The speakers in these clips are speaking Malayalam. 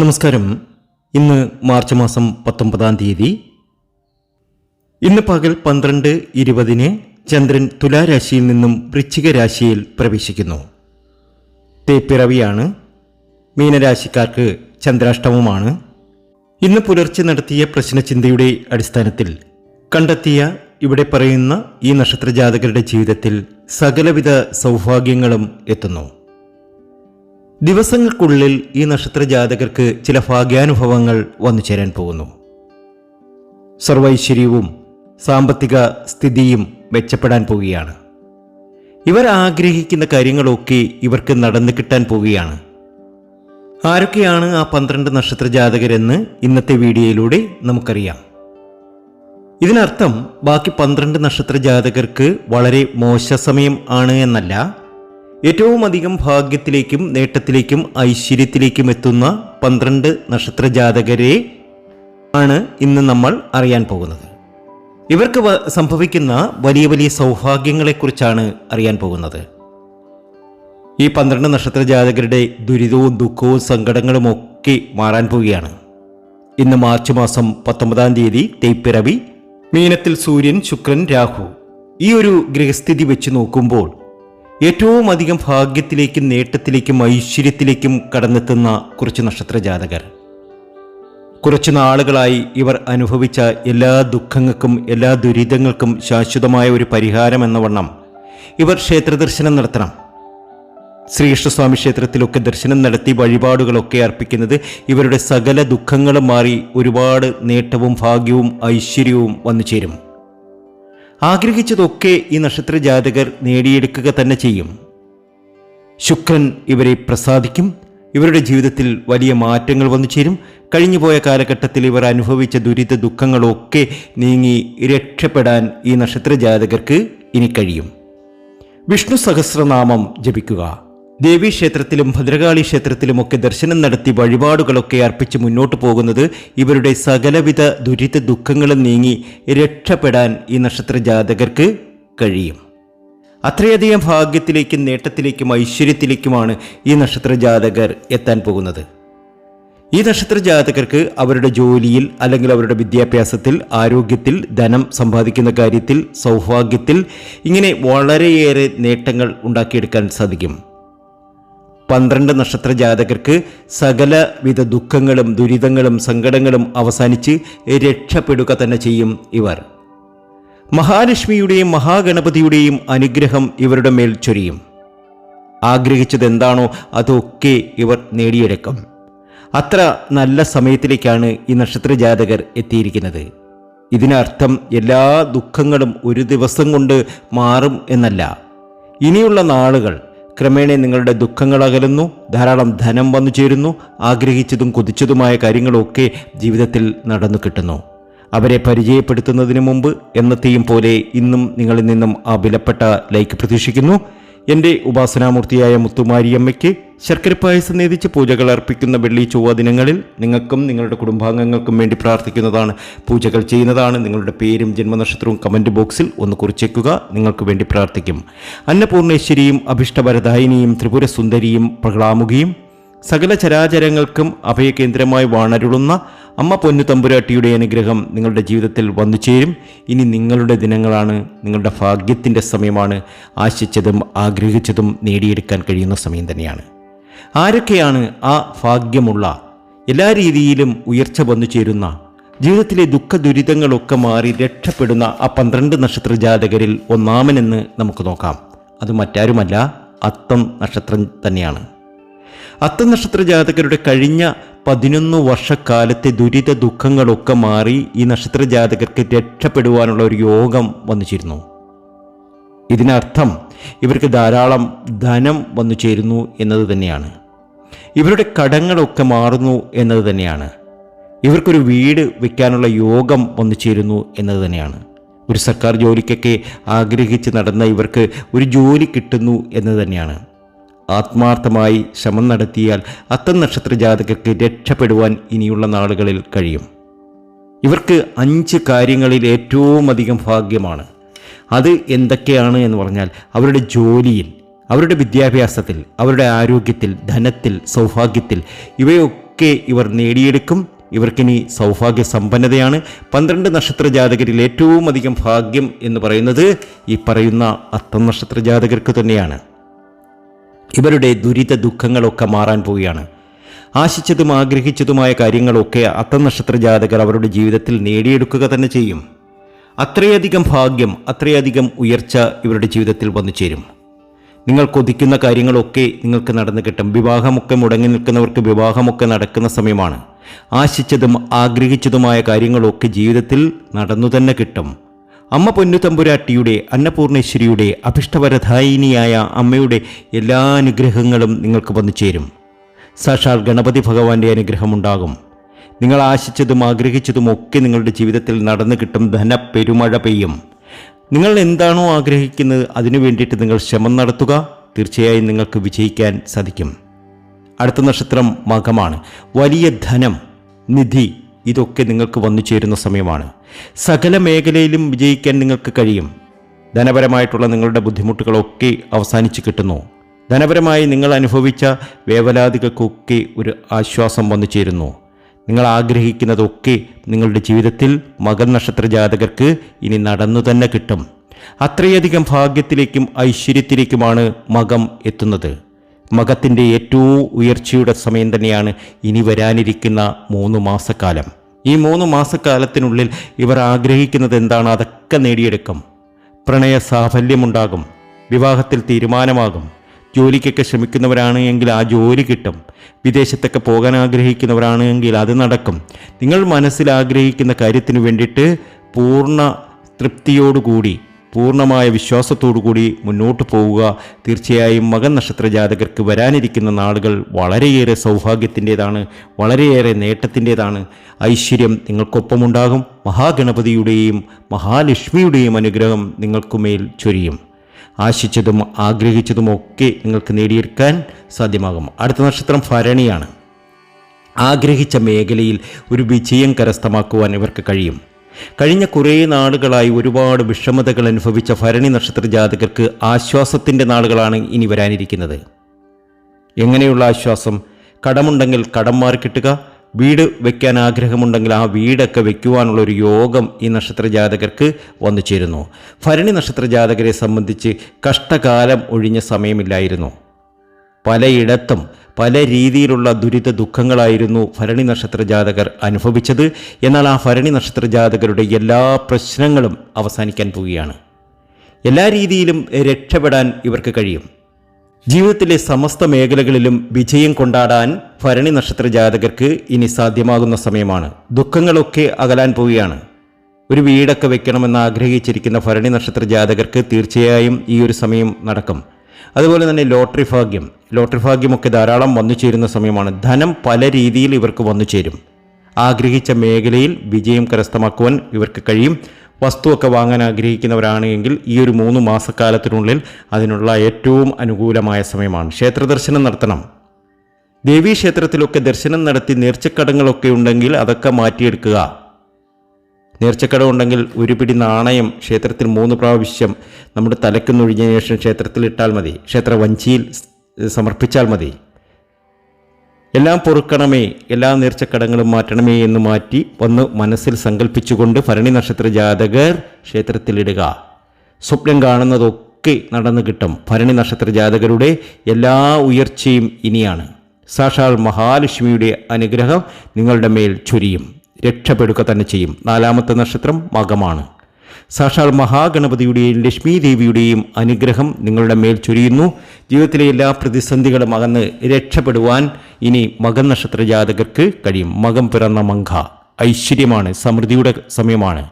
നമസ്കാരം. ഇന്ന് മാർച്ച് മാസം പത്തൊമ്പതാം തീയതി. ഇന്ന് പകൽ പന്ത്രണ്ട് ഇരുപതിന് ചന്ദ്രൻ തുലാരാശിയിൽ നിന്നും വൃശ്ചിക രാശിയിൽ പ്രവേശിക്കുന്നു. തേപ്പിറവിയാണ് മീനരാശിക്കാർക്ക് ചന്ദ്രാഷ്ടമമാണ്. ഇന്ന് പുലർച്ചെ നടത്തിയ പ്രശ്നചിന്തയുടെ അടിസ്ഥാനത്തിൽ കണ്ടെത്തിയ ഇവിടെ പറയുന്ന ഈ നക്ഷത്രജാതകരുടെ ജീവിതത്തിൽ സകലവിധ സൗഭാഗ്യങ്ങളും എത്തുന്നു. ദിവസങ്ങൾക്കുള്ളിൽ ഈ നക്ഷത്ര ജാതകർക്ക് ചില ഭാഗ്യാനുഭവങ്ങൾ വന്നു ചേരാൻ പോകുന്നു. സർവൈശ്വര്യവും സാമ്പത്തിക സ്ഥിതിയും മെച്ചപ്പെടാൻ പോവുകയാണ്. ഇവർ ആഗ്രഹിക്കുന്ന കാര്യങ്ങളൊക്കെ ഇവർക്ക് നടന്നു കിട്ടാൻ പോവുകയാണ്. ആരൊക്കെയാണ് ആ പന്ത്രണ്ട് നക്ഷത്ര ജാതകരെന്ന് ഇന്നത്തെ വീഡിയോയിലൂടെ നമുക്കറിയാം. ഇതിനർത്ഥം ബാക്കി പന്ത്രണ്ട് നക്ഷത്ര ജാതകർക്ക് വളരെ മോശ സമയം ആണ് എന്നല്ല ഏറ്റവും അധികം ഭാഗ്യത്തിലേക്കും നേട്ടത്തിലേക്കും ഐശ്വര്യത്തിലേക്കും എത്തുന്ന പന്ത്രണ്ട് നക്ഷത്ര ജാതകരെ ആണ് ഇന്ന് നമ്മൾ അറിയാൻ പോകുന്നത്. ഇവർക്ക് സംഭവിക്കുന്ന വലിയ വലിയ സൗഭാഗ്യങ്ങളെക്കുറിച്ചാണ് അറിയാൻ പോകുന്നത്. ഈ പന്ത്രണ്ട് നക്ഷത്ര ജാതകരുടെ ദുരിതവും ദുഃഖവും സങ്കടങ്ങളും ഒക്കെ മാറാൻ പോവുകയാണ്. ഇന്ന് മാർച്ച് മാസം പത്തൊമ്പതാം തീയതി തേപ്പിറവി മീനത്തിൽ സൂര്യൻ ശുക്രൻ രാഹു ഈ ഒരു ഗ്രഹസ്ഥിതി വെച്ച് നോക്കുമ്പോൾ ഏറ്റവും അധികം ഭാഗ്യത്തിലേക്കും നേട്ടത്തിലേക്കും ഐശ്വര്യത്തിലേക്കും കടന്നെത്തുന്ന കുറച്ച് നക്ഷത്ര ജാതകർ കുറച്ചു നാളുകളായി ഇവർ അനുഭവിച്ച എല്ലാ ദുഃഖങ്ങൾക്കും എല്ലാ ദുരിതങ്ങൾക്കും ശാശ്വതമായ ഒരു പരിഹാരം എന്ന വണ്ണം ഇവർ ക്ഷേത്ര ദർശനം നടത്തണം. ശ്രീകൃഷ്ണസ്വാമി ക്ഷേത്രത്തിലൊക്കെ ദർശനം നടത്തി വഴിപാടുകളൊക്കെ അർപ്പിക്കുന്നത് ഇവരുടെ സകല ദുഃഖങ്ങളും മാറി ഒരുപാട് നേട്ടവും ഭാഗ്യവും ഐശ്വര്യവും വന്നു ചേരും ആഗ്രഹിച്ചതൊക്കെ ഈ നക്ഷത്ര ജാതകർ നേടിയെടുക്കുക തന്നെ ചെയ്യും. ശുക്രൻ ഇവരെ പ്രസാദിക്കും. ഇവരുടെ ജീവിതത്തിൽ വലിയ മാറ്റങ്ങൾ വന്നു ചേരും. കഴിഞ്ഞുപോയ കാലഘട്ടത്തിൽ ഇവർ അനുഭവിച്ച ദുരിത ദുഃഖങ്ങളൊക്കെ നീങ്ങി രക്ഷപ്പെടാൻ ഈ നക്ഷത്ര ജാതകർക്ക് ഇനി കഴിയും. വിഷ്ണു സഹസ്രനാമം ജപിക്കുക. ദേവീക്ഷേത്രത്തിലും ഭദ്രകാളി ക്ഷേത്രത്തിലുമൊക്കെ ദർശനം നടത്തി വഴിപാടുകളൊക്കെ അർപ്പിച്ച് മുന്നോട്ടു പോകുന്നത് ഇവരുടെ സകലവിധ ദുരിത ദുഃഖങ്ങളും നീങ്ങി രക്ഷപ്പെടാൻ ഈ നക്ഷത്ര ജാതകർക്ക് കഴിയും. അത്രയധികം ഭാഗ്യത്തിലേക്കും നേട്ടത്തിലേക്കും ഐശ്വര്യത്തിലേക്കുമാണ് ഈ നക്ഷത്ര ജാതകർ എത്താൻ പോകുന്നത്. ഈ നക്ഷത്ര ജാതകർക്ക് അവരുടെ ജോലിയിൽ അല്ലെങ്കിൽ അവരുടെ വിദ്യാഭ്യാസത്തിൽ ആരോഗ്യത്തിൽ ധനം സമ്പാദിക്കുന്ന കാര്യത്തിൽ സൗഭാഗ്യത്തിൽ ഇങ്ങനെ വളരെയേറെ നേട്ടങ്ങൾ ഉണ്ടാക്കിയെടുക്കാൻ സാധിക്കും. പന്ത്രണ്ട് നക്ഷത്ര ജാതകർക്ക് സകലവിധ ദുഃഖങ്ങളും ദുരിതങ്ങളും സങ്കടങ്ങളും അവസാനിച്ച് രക്ഷപ്പെടുക തന്നെ ചെയ്യും ഇവർ. മഹാലക്ഷ്മിയുടെയും മഹാഗണപതിയുടെയും അനുഗ്രഹം ഇവരുടെ മേൽ ചൊരിയും. ആഗ്രഹിച്ചത് എന്താണോ അതൊക്കെ ഇവർ നേടിയെടുക്കും. അത്ര നല്ല സമയത്തിലേക്കാണ് ഈ നക്ഷത്ര ജാതകർ എത്തിയിരിക്കുന്നത്. ഇതിനർത്ഥം എല്ലാ ദുഃഖങ്ങളും ഒരു ദിവസം കൊണ്ട് മാറും എന്നല്ല. ഇനിയുള്ള നാളുകൾ ക്രമേണ നിങ്ങളുടെ ദുഃഖങ്ങൾ അകലുന്നു ധാരാളം ധനം വന്നു ചേരുന്നു ആഗ്രഹിച്ചതും കൊതിച്ചതുമായ കാര്യങ്ങളൊക്കെ ജീവിതത്തിൽ നടന്നു കിട്ടുന്നു. അവരെ പരിചയപ്പെടുത്തുന്നതിന് മുമ്പ് എന്നത്തെയും പോലെ ഇന്നും നിങ്ങളിൽ നിന്നും ആ വിലപ്പെട്ട ലൈക്ക് പ്രതീക്ഷിക്കുന്നു. എന്റെ ഉപാസനാമൂർത്തിയായ മുത്തുമാരിയമ്മയ്ക്ക് ശർക്കര പായസം നേതിച്ച് പൂജകൾ അർപ്പിക്കുന്ന വെള്ളി ചൊവ്വ ദിനങ്ങളിൽ നിങ്ങൾക്കും നിങ്ങളുടെ കുടുംബാംഗങ്ങൾക്കും വേണ്ടി പ്രാർത്ഥിക്കുന്നതാണ്. പൂജകൾ ചെയ്യുന്നതാണ്. നിങ്ങളുടെ പേരും ജന്മനക്ഷത്രവും കമന്റ് ബോക്സിൽ ഒന്ന് കുറിച്ചേക്കുക. നിങ്ങൾക്ക് വേണ്ടി പ്രാർത്ഥിക്കും. അന്നപൂർണേശ്വരിയും അഭിഷ്ടവരദായിനിയും ത്രിപുര സുന്ദരിയും പ്രഹ്ലാമുഖിയും സകല ചരാചരങ്ങൾക്കും അഭയകേന്ദ്രമായി വാണരുളുന്ന അമ്മ പൊന്നു തമ്പുരാട്ടിയുടെ അനുഗ്രഹം നിങ്ങളുടെ ജീവിതത്തിൽ വന്നു ചേരും. ഇനി നിങ്ങളുടെ ദിനങ്ങളാണ്. നിങ്ങളുടെ ഭാഗ്യത്തിന്റെ സമയമാണ്. ആശിച്ചതും ആഗ്രഹിച്ചതും നേടിയെടുക്കാൻ കഴിയുന്ന സമയം തന്നെയാണ്. ആരൊക്കെയാണ് ആ ഭാഗ്യമുള്ള? എല്ലാ രീതിയിലും ഉയർച്ച വന്നു ചേരുന്ന ജീവിതത്തിലെ ദുഃഖ ദുരിതങ്ങളൊക്കെ മാറി രക്ഷപ്പെടുന്ന ആ പന്ത്രണ്ട് നക്ഷത്ര ജാതകരിൽ ഒന്നാമനെന്ന് നമുക്ക് നോക്കാം. അത് മറ്റാരുമല്ല അത്തം നക്ഷത്രം തന്നെയാണ്. അത്തം നക്ഷത്ര ജാതകരുടെ കഴിഞ്ഞ പതിനൊന്ന് വർഷക്കാലത്തെ ദുരിത ദുഃഖങ്ങളൊക്കെ മാറി ഈ നക്ഷത്ര ജാതകർക്ക് രക്ഷപ്പെടുവാനുള്ള ഒരു യോഗം വന്നു ചേരുന്നു. ഇതിനർത്ഥം ഇവർക്ക് ധാരാളം ധനം വന്നു ചേരുന്നു എന്നത് തന്നെയാണ്. ഇവരുടെ കടങ്ങളൊക്കെ മാറുന്നു എന്നത് തന്നെയാണ്. ഇവർക്കൊരു വീട് വയ്ക്കാനുള്ള യോഗം വന്നു ചേരുന്നു എന്നത് തന്നെയാണ്. ഒരു സർക്കാർ ജോലിക്കൊക്കെ ആഗ്രഹിച്ച് നടന്ന ഇവർക്ക് ഒരു ജോലി കിട്ടുന്നു എന്നത് തന്നെയാണ്. ആത്മാർത്ഥമായി ശ്രമം നടത്തിയാൽ അത്തം നക്ഷത്ര ജാതകർക്ക് രക്ഷപ്പെടുവാൻ ഇനിയുള്ള നാളുകളിൽ കഴിയും. ഇവർക്ക് അഞ്ച് കാര്യങ്ങളിൽ ഏറ്റവും അധികം ഭാഗ്യമാണ്. അത് എന്തൊക്കെയാണ് എന്ന് പറഞ്ഞാൽ അവരുടെ ജോലിയിൽ അവരുടെ വിദ്യാഭ്യാസത്തിൽ അവരുടെ ആരോഗ്യത്തിൽ ധനത്തിൽ സൗഭാഗ്യത്തിൽ ഇവയൊക്കെ ഇവർ നേടിയെടുക്കും. ഇവർക്കിനി സൗഭാഗ്യ സമ്പന്നതയാണ്. പന്ത്രണ്ട് നക്ഷത്ര ജാതകരിൽ ഏറ്റവും അധികം ഭാഗ്യം എന്ന് പറയുന്നത് ഈ പറയുന്ന അത്തം നക്ഷത്ര ജാതകർക്ക് തന്നെയാണ്. ഇവരുടെ ദുരിത ദുഃഖങ്ങളൊക്കെ മാറാൻ പോവുകയാണ്. ആശിച്ചതും ആഗ്രഹിച്ചതുമായ കാര്യങ്ങളൊക്കെ അത്തം നക്ഷത്ര ജാതകർ അവരുടെ ജീവിതത്തിൽ നേടിയെടുക്കുക തന്നെ ചെയ്യും. അത്രയധികം ഭാഗ്യം അത്രയധികം ഉയർച്ച ഇവരുടെ ജീവിതത്തിൽ വന്നു ചേരും. നിങ്ങൾ കൊതിക്കുന്ന കാര്യങ്ങളൊക്കെ നിങ്ങൾക്ക് നടന്നു കിട്ടും. വിവാഹമൊക്കെ മുടങ്ങി നിൽക്കുന്നവർക്ക് വിവാഹമൊക്കെ നടക്കുന്ന സമയമാണ്. ആശിച്ചതും ആഗ്രഹിച്ചതുമായ കാര്യങ്ങളൊക്കെ ജീവിതത്തിൽ നടന്നു തന്നെ കിട്ടും. അമ്മ പൊന്നുതമ്പുരാട്ടിയുടെ അന്നപൂർണേശ്വരിയുടെ അഭിഷ്ടവരധായിനിയായ അമ്മയുടെ എല്ലാ അനുഗ്രഹങ്ങളും നിങ്ങൾക്ക് വന്നു ചേരും. സാക്ഷാൽ ഗണപതി ഭഗവാന്റെ അനുഗ്രഹമുണ്ടാകും. നിങ്ങൾ ആശിച്ചതും ആഗ്രഹിച്ചതും ഒക്കെ നിങ്ങളുടെ ജീവിതത്തിൽ നടന്നു കിട്ടും. ധനപ്പെരുമഴ പെയ്യും. നിങ്ങൾ എന്താണോ ആഗ്രഹിക്കുന്നത് അതിനു വേണ്ടിയിട്ട് നിങ്ങൾ ശ്രമം നടത്തുക. തീർച്ചയായും നിങ്ങൾക്ക് വിജയിക്കാൻ സാധിക്കും. അടുത്ത നക്ഷത്രം മകമാണ്. വലിയ ധനം നിധി ഇതൊക്കെ നിങ്ങൾക്ക് വന്നു ചേരുന്ന സമയമാണ്. സകല മേഖലയിലും വിജയിക്കാൻ നിങ്ങൾക്ക് കഴിയും. ധനപരമായിട്ടുള്ള നിങ്ങളുടെ ബുദ്ധിമുട്ടുകളൊക്കെ അവസാനിച്ച് കിട്ടുന്നു. ധനപരമായി നിങ്ങൾ അനുഭവിച്ച വേവലാതികൾക്കൊക്കെ ഒരു ആശ്വാസം വന്നു ചേരുന്നു. നിങ്ങൾ ആഗ്രഹിക്കുന്നതൊക്കെ നിങ്ങളുടെ ജീവിതത്തിൽ മകൻ നക്ഷത്ര ജാതകർക്ക് ഇനി നടന്നു തന്നെ കിട്ടും. അത്രയധികം ഭാഗ്യത്തിലേക്കും ഐശ്വര്യത്തിലേക്കുമാണ് മകം എത്തുന്നത്. മകത്തിന്റെ ഏറ്റവും ഉയർച്ചയുടെ സമയം തന്നെയാണ് ഇനി വരാനിരിക്കുന്ന മൂന്ന് മാസക്കാലം. ഈ മൂന്ന് മാസക്കാലത്തിനുള്ളിൽ ഇവർ ആഗ്രഹിക്കുന്നത് എന്താണ്? അതൊക്കെ നേടിയെടുക്കും. പ്രണയ സാഫല്യമുണ്ടാകും. വിവാഹത്തിൽ തീരുമാനമാകും. ജോലിക്കൊക്കെ ശ്രമിക്കുന്നവരാണ് എങ്കിൽ ആ ജോലി കിട്ടും. വിദേശത്തൊക്കെ പോകാൻ ആഗ്രഹിക്കുന്നവരാണ് എങ്കിൽ അത് നടക്കും. നിങ്ങൾ മനസ്സിൽ ആഗ്രഹിക്കുന്ന കാര്യത്തിന് വേണ്ടിയിട്ട് പൂർണ തൃപ്തിയോടുകൂടി പൂർണമായ വിശ്വാസത്തോടുകൂടി മുന്നോട്ട് പോവുക. തീർച്ചയായും മകൻ നക്ഷത്ര ജാതകർക്ക് വരാനിരിക്കുന്ന നാളുകൾ വളരെയേറെ സൗഭാഗ്യത്തിന്റെതാണ് വളരെയേറെ നേട്ടത്തിന്റെതാണ്. ഐശ്വര്യം നിങ്ങൾക്കൊപ്പമുണ്ടാകും. മഹാഗണപതിയുടെയും മഹാലക്ഷ്മിയുടെയും അനുഗ്രഹം നിങ്ങൾക്കുമേൽ ചൊരിയും. ആശിച്ചതും ആഗ്രഹിച്ചതുമൊക്കെ നിങ്ങൾക്ക് നേടിയെടുക്കാൻ സാധ്യമാകും. അടുത്ത നക്ഷത്രം ഭരണിയാണ്. ആഗ്രഹിച്ച മേഖലയിൽ ഒരു വിജയം കരസ്ഥമാക്കുവാൻ ഇവർക്ക് കഴിയും. കഴിഞ്ഞ കുറേ നാളുകളായി ഒരുപാട് വിഷമതകൾ അനുഭവിച്ച ഭരണി നക്ഷത്ര ജാതകർക്ക് ആശ്വാസത്തിന്റെ നാളുകളാണ് ഇനി വരാനിരിക്കുന്നത്. എങ്ങനെയുള്ള ആശ്വാസം? കടമുണ്ടെങ്കിൽ കടം മാറി കിട്ടുക വീട് വെക്കാൻ ആഗ്രഹമുണ്ടെങ്കിൽ ആ വീടൊക്കെ വെക്കുവാനുള്ള ഒരു യോഗം ഈ നക്ഷത്ര ജാതകർക്ക് വന്നു ചേരുന്നു. ഭരണി നക്ഷത്ര ജാതകരെ സംബന്ധിച്ച് കഷ്ടകാലം ഒഴിഞ്ഞ സമയമില്ലായിരുന്നു. പലയിടത്തും പല രീതിയിലുള്ള ദുരിത ദുഃഖങ്ങളായിരുന്നു ഭരണി നക്ഷത്ര ജാതകർ അനുഭവിച്ചത്. എന്നാൽ ആ ഭരണി നക്ഷത്ര ജാതകരുടെ എല്ലാ പ്രശ്നങ്ങളും അവസാനിക്കാൻ പോവുകയാണ്. എല്ലാ രീതിയിലും രക്ഷപ്പെടാൻ ഇവർക്ക് കഴിയും. ജീവിതത്തിലെ സമസ്ത മേഖലകളിലും വിജയം കൊണ്ടാടാൻ ഭരണി നക്ഷത്ര ജാതകർക്ക് ഇനി സാധ്യമാകുന്ന സമയമാണ്. ദുഃഖങ്ങളൊക്കെ അകലാൻ പോവുകയാണ്. ഒരു വീടൊക്കെ വെക്കണമെന്ന് ആഗ്രഹിച്ചിരിക്കുന്ന ഭരണി നക്ഷത്ര ജാതകർക്ക് തീർച്ചയായും ഈ ഒരു സമയം നടക്കും. അതുപോലെ തന്നെ ലോട്ടറി ഭാഗ്യം. ലോട്ടറി ഭാഗ്യമൊക്കെ ധാരാളം വന്നു ചേരുന്ന സമയമാണ്. ധനം പല രീതിയിൽ ഇവർക്ക് വന്നു ചേരും. ആഗ്രഹിച്ച മേഖലയിൽ വിജയം കരസ്ഥമാക്കുവാൻ ഇവർക്ക് കഴിയും. വസ്തുവൊക്കെ വാങ്ങാൻ ആഗ്രഹിക്കുന്നവരാണ് എങ്കിൽ ഈ ഒരു മൂന്ന് മാസക്കാലത്തിനുള്ളിൽ അതിനുള്ള ഏറ്റവും അനുകൂലമായ സമയമാണ്. ക്ഷേത്ര ദർശനം നടത്തണം. ദേവീ ക്ഷേത്രത്തിലൊക്കെ ദർശനം നടത്തി നേർച്ചക്കടങ്ങളൊക്കെ ഉണ്ടെങ്കിൽ അതൊക്കെ മാറ്റിയെടുക്കുക. നേർച്ചക്കടം ഉണ്ടെങ്കിൽ ഒരു പിടി നാണയം ക്ഷേത്രത്തിൽ മൂന്ന് പ്രാവശ്യം നമ്മുടെ തലക്കുന്നൊഴിഞ്ഞ ശേഷം ക്ഷേത്രത്തിൽ ഇട്ടാൽ മതി. ക്ഷേത്ര വഞ്ചിയിൽ സമർപ്പിച്ചാൽ മതി. എല്ലാം പൊറുക്കണമേ എല്ലാ നേർച്ചക്കടങ്ങളും മാറ്റണമേ എന്ന് മാറ്റി ഒന്ന് മനസ്സിൽ സങ്കല്പിച്ചുകൊണ്ട് ഭരണി നക്ഷത്ര ജാതകർ ക്ഷേത്രത്തിലിടുക. സ്വപ്നം കാണുന്നതൊക്കെ നടന്നു കിട്ടും. ഭരണി നക്ഷത്ര ജാതകരുടെ എല്ലാ ഉയർച്ചയും ഇനിയാണ്. സാക്ഷാൽ മഹാലക്ഷ്മിയുടെ അനുഗ്രഹം നിങ്ങളുടെ മേൽ ചൊരിയും. രക്ഷപ്പെടുക തന്നെ ചെയ്യും. നാലാമത്തെ നക്ഷത്രം മകമാണ്. സാക്ഷാൽ മഹാഗണപതിയുടെയും ലക്ഷ്മി ദേവിയുടെയും അനുഗ്രഹം നിങ്ങളുടെ മേൽ ചൊരിയുന്നു. ജീവിതത്തിലെ എല്ലാ പ്രതിസന്ധികളും അകന്ന് രക്ഷപ്പെടുവാൻ ഇനി മകൻ നക്ഷത്ര ജാതകർക്ക് കഴിയും. മകം പിറന്ന മങ്ക ഐശ്വര്യമാണ് സമൃദ്ധിയുടെ സമയമാണ്.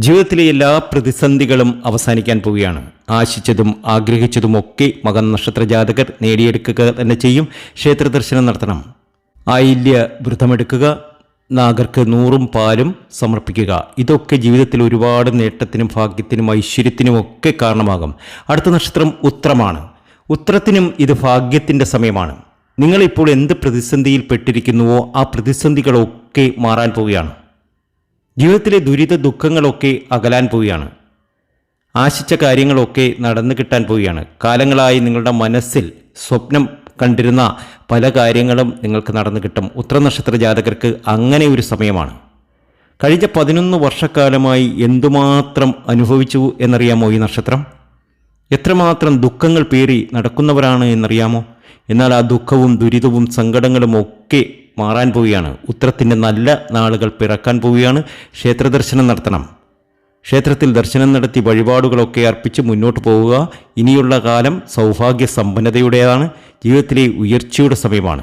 ജീവിതത്തിലെ എല്ലാ പ്രതിസന്ധികളും അവസാനിക്കാൻ പോവുകയാണ്. ആശിച്ചതും ആഗ്രഹിച്ചതുമൊക്കെ മകൻ നക്ഷത്ര ജാതകർ നേടിയെടുക്കുക തന്നെ ചെയ്യും. ക്ഷേത്ര ദർശനം നടത്തണം. ആയില്യ വ്രതമെടുക്കുക നാഗർക്ക് നൂറും പാലും സമർപ്പിക്കുക. ഇതൊക്കെ ജീവിതത്തിൽ ഒരുപാട് നേട്ടത്തിനും ഭാഗ്യത്തിനും ഐശ്വര്യത്തിനും ഒക്കെ കാരണമാകും. അടുത്ത നക്ഷത്രം ഉത്രമാണ്. ഉത്രത്തിനും ഇത് ഭാഗ്യത്തിന്റെ സമയമാണ്. നിങ്ങളിപ്പോൾ എന്ത് പ്രതിസന്ധിയിൽ പെട്ടിരിക്കുന്നുവോ ആ പ്രതിസന്ധികളൊക്കെ മാറാൻ പോവുകയാണ്. ജീവിതത്തിലെ ദുരിത ദുഃഖങ്ങളൊക്കെ അകലാൻ പോവുകയാണ്. ആശിച്ച കാര്യങ്ങളൊക്കെ നടന്നു കിട്ടാൻ പോവുകയാണ്. കാലങ്ങളായി നിങ്ങളുടെ മനസ്സിൽ സ്വപ്നം കണ്ടിരുന്ന പല കാര്യങ്ങളും നിങ്ങൾക്ക് നടന്നു കിട്ടും. ഉത്ര നക്ഷത്ര ജാതകർക്ക് അങ്ങനെ ഒരു സമയമാണ്. കഴിഞ്ഞ പതിനൊന്ന് വർഷക്കാലമായി എന്തുമാത്രം അനുഭവിച്ചു എന്നറിയാമോ ഈ നക്ഷത്രം? എത്രമാത്രം ദുഃഖങ്ങൾ പേറി നടക്കുന്നവരാണ് എന്നറിയാമോ? എന്നാൽ ആ ദുഃഖവും ദുരിതവും സങ്കടങ്ങളും ഒക്കെ മാറാൻ പോവുകയാണ്. ഉത്തരത്തിന്റെ നല്ല നാളുകൾ പിറക്കാൻ പോവുകയാണ്. ക്ഷേത്രദർശനം നടത്തണം. ക്ഷേത്രത്തിൽ ദർശനം നടത്തി വഴിപാടുകളൊക്കെ അർപ്പിച്ച് മുന്നോട്ട് പോവുക. ഇനിയുള്ള കാലം സൗഭാഗ്യ സമ്പന്നതയുടേതാണ് ജീവിതത്തിലെ ഉയർച്ചയുടെ സമയമാണ്.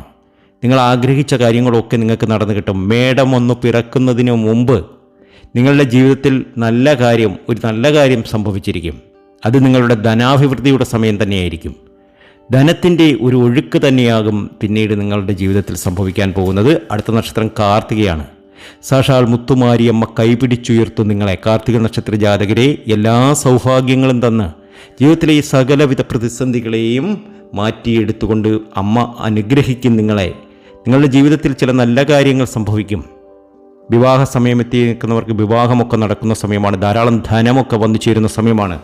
നിങ്ങൾ ആഗ്രഹിച്ച കാര്യങ്ങളൊക്കെ നിങ്ങൾക്ക് നടന്നു കിട്ടും. മേടം ഒന്ന് പിറക്കുന്നതിന് മുമ്പ് നിങ്ങളുടെ ജീവിതത്തിൽ നല്ല കാര്യം ഒരു നല്ല കാര്യം സംഭവിച്ചിരിക്കും. അത് നിങ്ങളുടെ ധനാഭിവൃദ്ധിയുടെ സമയം തന്നെയായിരിക്കും. ധനത്തിന്റെ ഒരു ഒഴുക്ക് തന്നെയാകും പിന്നീട് നിങ്ങളുടെ ജീവിതത്തിൽ സംഭവിക്കാൻ പോകുന്നത്. അടുത്ത നക്ഷത്രം കാർത്തികയാണ്. സാക്ഷാൽ മുത്തുമാരിയമ്മ കൈപിടിച്ചുയർത്തും നിങ്ങളെ. കാർത്തിക നക്ഷത്ര ജാതകരെ എല്ലാ സൗഭാഗ്യങ്ങളും തന്ന് ജീവിതത്തിലെ സകലവിധ പ്രതിസന്ധികളെയും മാറ്റിയെടുത്തുകൊണ്ട് അമ്മ അനുഗ്രഹിക്കും നിങ്ങളെ. നിങ്ങളുടെ ജീവിതത്തിൽ ചില നല്ല കാര്യങ്ങൾ സംഭവിക്കും. വിവാഹ സമയമെത്തി നിൽക്കുന്നവർക്ക് വിവാഹമൊക്കെ നടക്കുന്ന സമയമാണ്. ധാരാളം ധനമൊക്കെ വന്നു ചേരുന്ന സമയമാണ്.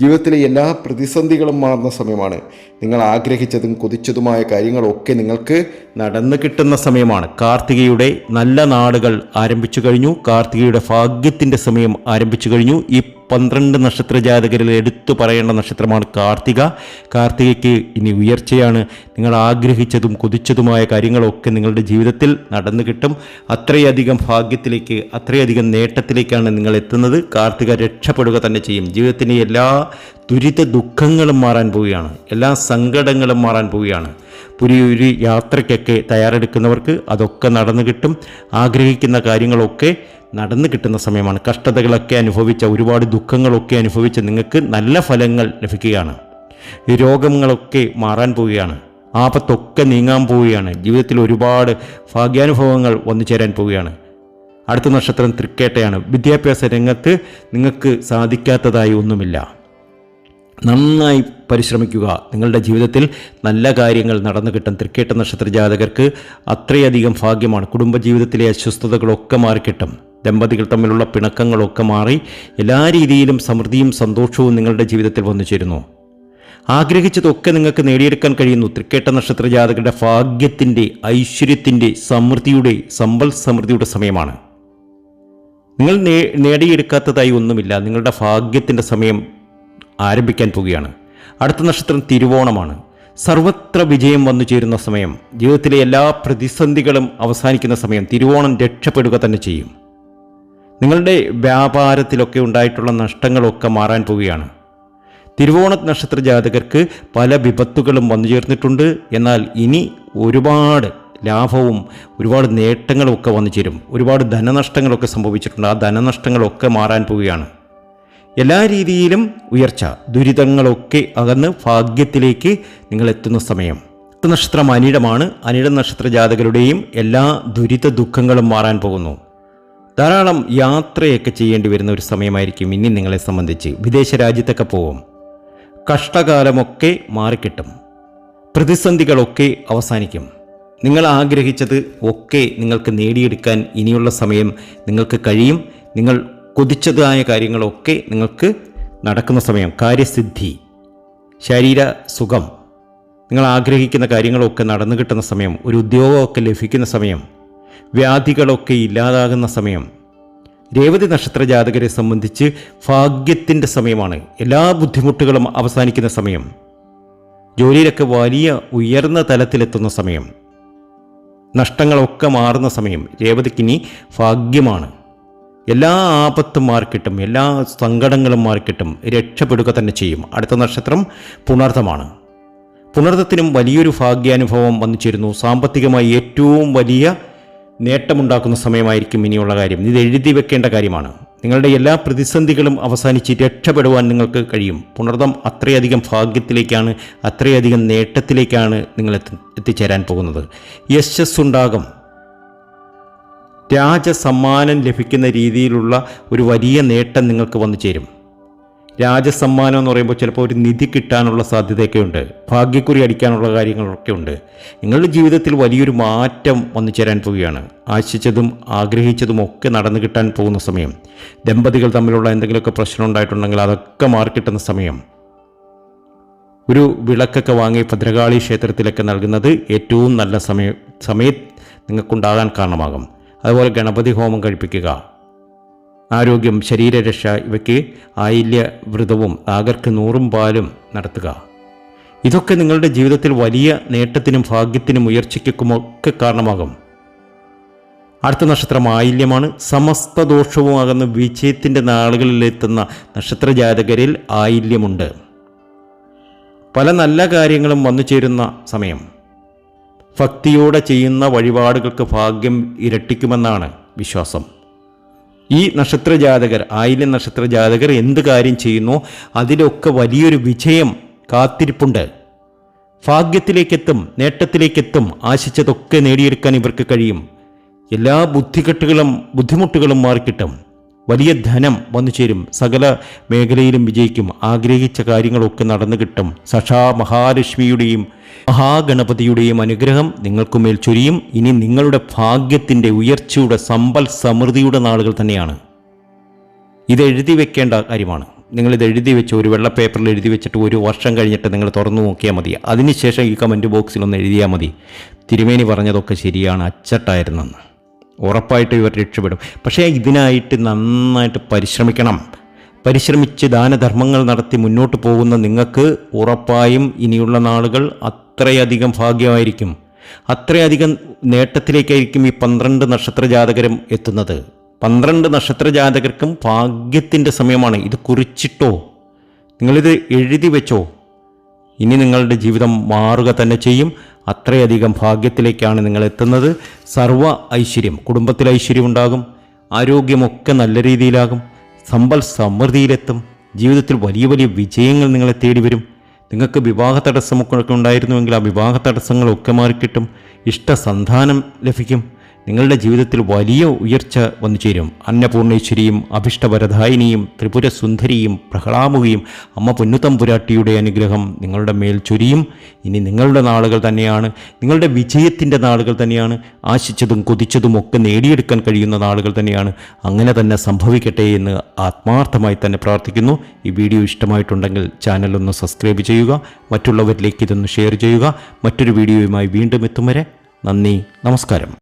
ജീവിതത്തിലെ എല്ലാ പ്രതിസന്ധികളും മാറുന്ന സമയമാണ്. നിങ്ങൾ ആഗ്രഹിച്ചതും കൊതിച്ചതുമായ കാര്യങ്ങളൊക്കെ നിങ്ങൾക്ക് നടന്നു കിട്ടുന്ന സമയമാണ്. കാർത്തികയുടെ നല്ല നാളുകൾ ആരംഭിച്ചു കഴിഞ്ഞു. കാർത്തികയുടെ ഭാഗ്യത്തിന്റെ സമയം ആരംഭിച്ചു കഴിഞ്ഞു. ഈ പന്ത്രണ്ട് നക്ഷത്ര ജാതകരിൽ എടുത്തു പറയേണ്ട നക്ഷത്രമാണ് കാർത്തിക. കാർത്തികയ്ക്ക് ഇനി ഉയർച്ചയാണ്. നിങ്ങൾ ആഗ്രഹിച്ചതും കൊതിച്ചതുമായ കാര്യങ്ങളൊക്കെ നിങ്ങളുടെ ജീവിതത്തിൽ നടന്നു കിട്ടും. അത്രയധികം ഭാഗ്യത്തിലേക്ക് അത്രയധികം നേട്ടത്തിലേക്കാണ് നിങ്ങൾ എത്തുന്നത്. കാർത്തിക രക്ഷപ്പെടുക തന്നെ ചെയ്യും. ജീവിതത്തിന്റെ എല്ലാ ദുരിത ദുഃഖങ്ങളും മാറാൻ പോവുകയാണ്. എല്ലാ സങ്കടങ്ങളും മാറാൻ പോവുകയാണ്. പുതിയൊരു യാത്രയ്ക്കൊക്കെ തയ്യാറെടുക്കുന്നവർക്ക് അതൊക്കെ നടന്നു കിട്ടും. ആഗ്രഹിക്കുന്ന കാര്യങ്ങളൊക്കെ നടന്നു കിട്ടുന്ന സമയമാണ്. കഷ്ടതകളൊക്കെ അനുഭവിച്ച ഒരുപാട് ദുഃഖങ്ങളൊക്കെ അനുഭവിച്ച് നിങ്ങൾക്ക് നല്ല ഫലങ്ങൾ ലഭിക്കുകയാണ്. രോഗങ്ങളൊക്കെ മാറാൻ പോവുകയാണ്. ആപത്തൊക്കെ നീങ്ങാൻ പോവുകയാണ്. ജീവിതത്തിൽ ഒരുപാട് ഭാഗ്യാനുഭവങ്ങൾ വന്നു ചേരാൻ പോവുകയാണ്. അടുത്ത നക്ഷത്രം തൃക്കേട്ടയാണ്. വിദ്യാഭ്യാസ രംഗത്ത് നിങ്ങൾക്ക് സാധിക്കാത്തതായി ഒന്നുമില്ല. നന്നായി പരിശ്രമിക്കുക. നിങ്ങളുടെ ജീവിതത്തിൽ നല്ല കാര്യങ്ങൾ നടന്നു കിട്ടും. തൃക്കേട്ട നക്ഷത്ര ജാതകർക്ക് അത്രയധികം ഭാഗ്യമാണ്. കുടുംബജീവിതത്തിലെ അസ്വസ്ഥതകളൊക്കെ മാറിക്കിട്ടും. ദമ്പതികൾ തമ്മിലുള്ള പിണക്കങ്ങളൊക്കെ മാറി എല്ലാ രീതിയിലും സമൃദ്ധിയും സന്തോഷവും നിങ്ങളുടെ ജീവിതത്തിൽ വന്നു ചേരുന്നു. ആഗ്രഹിച്ചതൊക്കെ നിങ്ങൾക്ക് നേടിയെടുക്കാൻ കഴിയുന്നു. തൃക്കേട്ട നക്ഷത്ര ജാതകരുടെ ഭാഗ്യത്തിന്റെ ഐശ്വര്യത്തിന്റെ സമൃദ്ധിയുടെ സമ്പൽ സമൃദ്ധിയുടെ സമയമാണ്. നിങ്ങൾ നേടിയെടുക്കാത്തതായി ഒന്നുമില്ല. നിങ്ങളുടെ ഭാഗ്യത്തിന്റെ സമയം ആരംഭിക്കാൻ പോവുകയാണ്. അടുത്ത നക്ഷത്രം തിരുവോണമാണ്. സർവത്ര വിജയം വന്നു ചേരുന്ന സമയം ജീവിതത്തിലെ എല്ലാ പ്രതിസന്ധികളും അവസാനിക്കുന്ന സമയം തിരുവോണം രക്ഷപ്പെടുക തന്നെ ചെയ്യും. നിങ്ങളുടെ വ്യാപാരത്തിലൊക്കെ ഉണ്ടായിട്ടുള്ള നഷ്ടങ്ങളൊക്കെ മാറാൻ പോവുകയാണ്. തിരുവോണ നക്ഷത്ര ജാതകർക്ക് പല വിപത്തുകളും വന്നു ചേർന്നിട്ടുണ്ട്. എന്നാൽ ഇനി ഒരുപാട് ലാഭവും ഒരുപാട് നേട്ടങ്ങളും ഒക്കെ വന്നു ചേരും. ഒരുപാട് ധനനഷ്ടങ്ങളൊക്കെ സംഭവിച്ചിട്ടുണ്ട്. ആ ധനനഷ്ടങ്ങളൊക്കെ മാറാൻ പോവുകയാണ്. എല്ലാ രീതിയിലും ഉയർച്ച ദുരിതങ്ങളൊക്കെ അകന്ന് ഭാഗ്യത്തിലേക്ക് നിങ്ങൾ എത്തുന്ന സമയം. നക്ഷത്രം അനിടമാണ് അനിട നക്ഷത്ര ജാതകരുടെയും എല്ലാ ദുരിത ദുഃഖങ്ങളും മാറാൻ പോകുന്നു. ധാരാളം യാത്രയൊക്കെ ചെയ്യേണ്ടി വരുന്ന ഒരു സമയമായിരിക്കും ഇനി നിങ്ങളെ സംബന്ധിച്ച്. വിദേശ രാജ്യത്തൊക്കെ പോകും. കഷ്ടകാലമൊക്കെ മാറിക്കിട്ടും. പ്രതിസന്ധികളൊക്കെ അവസാനിക്കും. നിങ്ങൾ ആഗ്രഹിച്ചത് ഒക്കെ നിങ്ങൾക്ക് നേടിയെടുക്കാൻ ഇനിയുള്ള സമയം നിങ്ങൾക്ക് കഴിയും. നിങ്ങൾ കൊതിച്ചതായ കാര്യങ്ങളൊക്കെ നിങ്ങൾക്ക് നടക്കുന്ന സമയം. കാര്യസിദ്ധി ശരീര സുഖം. നിങ്ങൾ ആഗ്രഹിക്കുന്ന കാര്യങ്ങളൊക്കെ നടന്നു കിട്ടുന്ന സമയം ഒരു ഉദ്യോഗമൊക്കെ ലഭിക്കുന്ന സമയം വ്യാധികളൊക്കെ ഇല്ലാതാകുന്ന സമയം രേവതി നക്ഷത്ര ജാതകരെ സംബന്ധിച്ച് ഭാഗ്യത്തിന്റെ സമയമാണ്. എല്ലാ ബുദ്ധിമുട്ടുകളും അവസാനിക്കുന്ന സമയം. ജോലിയിലൊക്കെ വലിയ ഉയർന്ന തലത്തിലെത്തുന്ന സമയം. നഷ്ടങ്ങളൊക്കെ മാറുന്ന സമയം. രേവതിക്കിനി ഭാഗ്യമാണ്. എല്ലാ ആപത്തും മാറിക്കിട്ടും എല്ലാ സങ്കടങ്ങളും മാറിക്കിട്ടും രക്ഷപ്പെടുക തന്നെ ചെയ്യും. അടുത്ത നക്ഷത്രം പുണർത്തമാണ് പുണർത്തത്തിനും വലിയൊരു ഭാഗ്യാനുഭവം വന്നു ചേരുന്നു സാമ്പത്തികമായി ഏറ്റവും വലിയ നേട്ടമുണ്ടാക്കുന്ന സമയമായിരിക്കും ഇനിയുള്ള കാര്യം. ഇത് എഴുതി വെക്കേണ്ട കാര്യമാണ്. നിങ്ങളുടെ എല്ലാ പ്രതിസന്ധികളും അവസാനിച്ച് രക്ഷപ്പെടുവാൻ നിങ്ങൾക്ക് കഴിയും. പുണർതം അത്രയധികം ഭാഗ്യത്തിലേക്കാണ് അത്രയധികം നേട്ടത്തിലേക്കാണ് നിങ്ങൾ എത്തി എത്തിച്ചേരാൻ പോകുന്നത്. യശസ് ഉണ്ടാകും രാജസമ്മാനം ലഭിക്കുന്ന രീതിയിലുള്ള ഒരു വലിയ നേട്ടം നിങ്ങൾക്ക് വന്നു ചേരും. രാജസമ്മാനം എന്ന് പറയുമ്പോൾ ചിലപ്പോൾ ഒരു നിധി കിട്ടാനുള്ള സാധ്യതയൊക്കെ ഉണ്ട്. ഭാഗ്യക്കുറി അടിക്കാനുള്ള കാര്യങ്ങളൊക്കെ ഉണ്ട്. നിങ്ങളുടെ ജീവിതത്തിൽ വലിയൊരു മാറ്റം വന്നു ചേരാൻ പോവുകയാണ്. ആശിച്ചതും ആഗ്രഹിച്ചതും ഒക്കെ നടന്നു കിട്ടാൻ പോകുന്ന സമയം. ദമ്പതികൾ തമ്മിലുള്ള എന്തെങ്കിലുമൊക്കെ പ്രശ്നം ഉണ്ടായിട്ടുണ്ടെങ്കിൽ അതൊക്കെ മാറിക്കിട്ടുന്ന സമയം. ഒരു വിളക്കൊക്കെ വാങ്ങി ഭദ്രകാളി ക്ഷേത്രത്തിലൊക്കെ നൽകുന്നത് ഏറ്റവും നല്ല സമയം സമയം നിങ്ങൾക്കുണ്ടാകാൻ കാരണമാകും. അതുപോലെ ഗണപതി ഹോമം കഴിപ്പിക്കുക. ആരോഗ്യം ശരീരരക്ഷ ഇവയ്ക്ക് ആയില്യ വ്രതവും നാഗർക്ക് നൂറും പാലും നടത്തുക. ഇതൊക്കെ നിങ്ങളുടെ ജീവിതത്തിൽ വലിയ നേട്ടത്തിനും ഭാഗ്യത്തിനും ഉയർച്ചയ്ക്കുമൊക്കെ കാരണമാകും. അടുത്ത നക്ഷത്രം ആയില്യമാണ്. സമസ്ത ദോഷവുമാകുന്ന വിജയത്തിന്റെ നാളുകളിലെത്തുന്ന നക്ഷത്ര ജാതകരിൽ ആയില്യമുണ്ട്. പല നല്ല കാര്യങ്ങളും വന്നു ചേരുന്ന സമയം. ഭക്തിയോടെ ചെയ്യുന്ന വഴിപാടുകൾക്ക് ഭാഗ്യം ഇരട്ടിക്കുമെന്നാണ് വിശ്വാസം. ഈ നക്ഷത്ര ജാതകർ ആയില്യം നക്ഷത്ര ജാതകർ എന്ത് കാര്യം ചെയ്യുന്നു? അതിലൊക്കെ വലിയൊരു വിജയം കാത്തിരിപ്പുണ്ട്. ഭാഗ്യത്തിലേക്കെത്തും നേട്ടത്തിലേക്കെത്തും ആശിച്ചതൊക്കെ നേടിയെടുക്കാൻ ഇവർക്ക് കഴിയും. എല്ലാ ബുദ്ധികെട്ടുകളും ബുദ്ധിമുട്ടുകളും മാറിക്കിട്ടും. വലിയ ധനം വന്നു ചേരും സകല മേഖലയിലും വിജയിക്കും. ആഗ്രഹിച്ച കാര്യങ്ങളൊക്കെ നടന്നു കിട്ടും. സഷാ മഹാലക്ഷ്മിയുടെയും മഹാഗണപതിയുടെയും അനുഗ്രഹം നിങ്ങൾക്കുമേൽ ചൊരിയും. ഇനി നിങ്ങളുടെ ഭാഗ്യത്തിന്റെ ഉയർച്ചയുടെ സമ്പൽ സമൃദ്ധിയുടെ നാളുകൾ തന്നെയാണ്. ഇത് എഴുതി വെക്കേണ്ട കാര്യമാണ്. നിങ്ങളിത് എഴുതി വെച്ച് ഒരു വെള്ള പേപ്പറിൽ എഴുതി വെച്ചിട്ട് ഒരു വർഷം കഴിഞ്ഞിട്ട് നിങ്ങൾ തുറന്നു നോക്കിയാൽ മതി. അതിനുശേഷം ഈ കമന്റ് ബോക്സിൽ ഒന്ന് എഴുതിയാൽ മതി. തിരുമേനി പറഞ്ഞതൊക്കെ ശരിയാണ്. അച്ചട്ടായിരുന്നെന്ന് ഉറപ്പായിട്ട് ഇവർ രക്ഷപ്പെടും. പക്ഷേ ഇതിനായിട്ട് നന്നായിട്ട് പരിശ്രമിക്കണം. പരിശ്രമിച്ച് ദാനധർമ്മങ്ങൾ നടത്തി മുന്നോട്ട് പോകുന്ന നിങ്ങൾക്ക് ഉറപ്പായും ഇനിയുള്ള നാളുകൾ അത്രയധികം ഭാഗ്യമായിരിക്കും. അത്രയധികം നേട്ടത്തിലേക്കായിരിക്കും ഈ പന്ത്രണ്ട് നക്ഷത്ര ജാതകരും എത്തുന്നത്. പന്ത്രണ്ട് നക്ഷത്ര ജാതകർക്കും ഭാഗ്യത്തിന്റെ സമയമാണ്. ഇത് കുറിച്ചിട്ടോ? നിങ്ങളിത് എഴുതി വെച്ചോ? ഇനി നിങ്ങളുടെ ജീവിതം മാറുക തന്നെ ചെയ്യും. അത്രയധികം ഭാഗ്യത്തിലേക്കാണ് നിങ്ങൾ എത്തുന്നത്. സർവ ഐശ്വര്യം കുടുംബത്തിൽ ഐശ്വര്യം ഉണ്ടാകും. ആരോഗ്യമൊക്കെ നല്ല രീതിയിലാകും. സമ്പൽ സമൃദ്ധിയിലെത്തും. ജീവിതത്തിൽ വലിയ വലിയ വിജയങ്ങൾ നിങ്ങളെ തേടി വരും നിങ്ങൾക്ക് വിവാഹ തടസ്സമൊക്കെ ഉണ്ടായിരുന്നുവെങ്കിൽ ആ വിവാഹ തടസ്സങ്ങളൊക്കെ മാറിക്കിട്ടും. ഇഷ്ടസന്താനം ലഭിക്കും. നിങ്ങളുടെ ജീവിതത്തിൽ വലിയ ഉയർച്ച വന്നു ചേരും. അന്നപൂർണേശ്വരിയും അഭിഷ്ടവരദായിനിയും ത്രിപുരസുന്ദരിയും പ്രഹ്ലാമുകയും അമ്മ പൊന്നുതമ്പുരാട്ടിയുടെ അനുഗ്രഹം നിങ്ങളുടെ മേൽ ചൊരിയും. ഇനി നിങ്ങളുടെ നാളുകൾ തന്നെയാണ്. നിങ്ങളുടെ വിജയത്തിന്റെ നാളുകൾ തന്നെയാണ്. ആശിച്ചതും കൊതിച്ചതും ഒക്കെ നേടിയെടുക്കാൻ കഴിയുന്ന നാളുകൾ തന്നെയാണ്. അങ്ങനെ തന്നെ സംഭവിക്കട്ടെ എന്ന് ആത്മാർത്ഥമായി തന്നെ പ്രാർത്ഥിക്കുന്നു. ഈ വീഡിയോ ഇഷ്ടമായിട്ടുണ്ടെങ്കിൽ ചാനലൊന്ന് സബ്സ്ക്രൈബ് ചെയ്യുക. മറ്റുള്ളവരിലേക്ക് ഇതൊന്ന് ഷെയർ ചെയ്യുക. മറ്റൊരു വീഡിയോയുമായി വീണ്ടും എത്തും വരെ നന്ദി നമസ്കാരം.